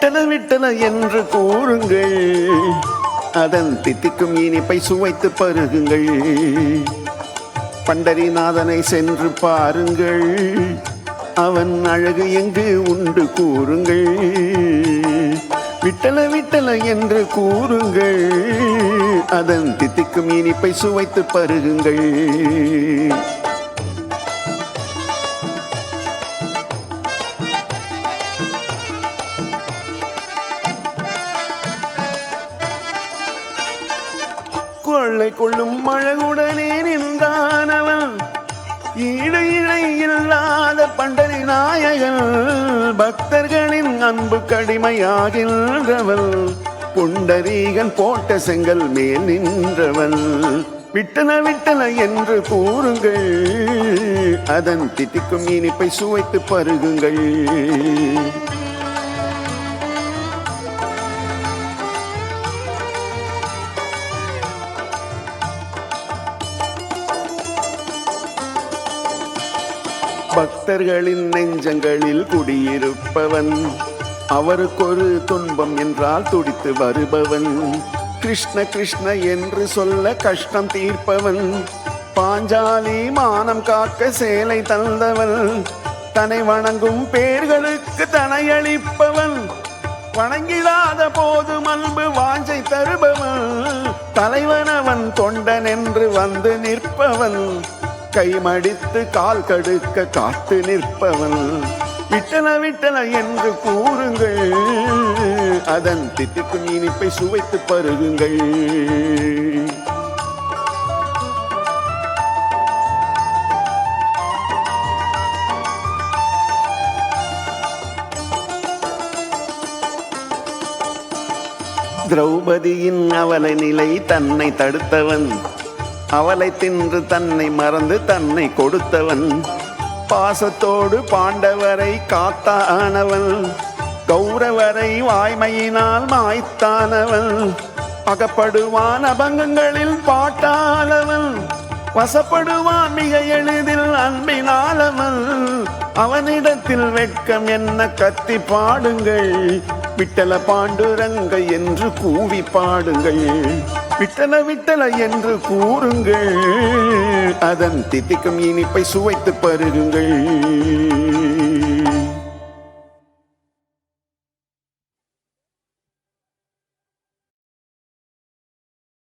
விட்டல விட்டல என்று கூறுங்கள். அதன் தித்திக்கும் இனிப்பை சுவைத்து பருகுங்கள். பண்டரிநாதனை சென்று பாருங்கள். அவன் அழகு எங்கு உண்டு கூறுங்கள். விட்டல விட்டல என்று கூறுங்கள். அதன் தித்திக்கும் இனிப்பை சுவைத்து பருகுங்கள். கொள்ளை கொள்ளும் மழகுடனே நின்றானவன். ஈடு இடை இல்லாத பண்டரி நாயகன். பக்தர்களின் அன்பு கடிமையாகின்றவன் புண்டரீகன் போட்ட செங்கல் மேல் நின்றவன். விட்டன விட்டன என்று கூறுங்கள். அதன் தித்திக்கும் இனிப்பை சுவைத்து பருகுங்கள். பக்தர்களின் நெஞ்சங்களில் குடியிருப்பவன். அவருக்கொரு துன்பம் என்றால் துடித்து வருபவன். கிருஷ்ண கிருஷ்ண என்று சொல்ல கஷ்டம் தீர்ப்பவன். பாஞ்சாலி மானம் காக்க சேலை தந்தவன். தன்னை வணங்கும் பேர்களுக்கு தனையளிப்பவன். வணங்கிடாத போது அன்பு வாஞ்சை தருபவன். தலைவனவன் தொண்டன் என்று வந்து நிற்பவன். கை மடித்து கால் கடுக்க காத்து நிற்பவன். விட்டன விட்டன என்று கூறுங்கள். அதன் திட்டிக்கும் இனிப்பை சுவைத்து பருகுங்கள். திரௌபதியின் அவலை நிலை தன்னை தடுத்தவன். அவளை தின்று தன்னை மறந்து தன்னை கொடுத்தவன். பாசத்தோடு பாண்டவரை காத்தானவன் கௌரவரை வாய்மையினால் மாய்த்தானவன் அகப்படுவான் அபங்கங்களில் பாட்டானவன் வசப்படுவான் மிக எளிதில் அன்பினாலவன் அவனிடத்தில் வெட்கம் என்ன கத்தி பாடுங்கள். விட்டல பாண்டுரங்க என்று கூவி பாடுங்கள். விட்டன விட்டல என்று கூறுங்கள். அதன் தித்திக்கும் இனிப்பை சுவைத்து பருகுங்கள்.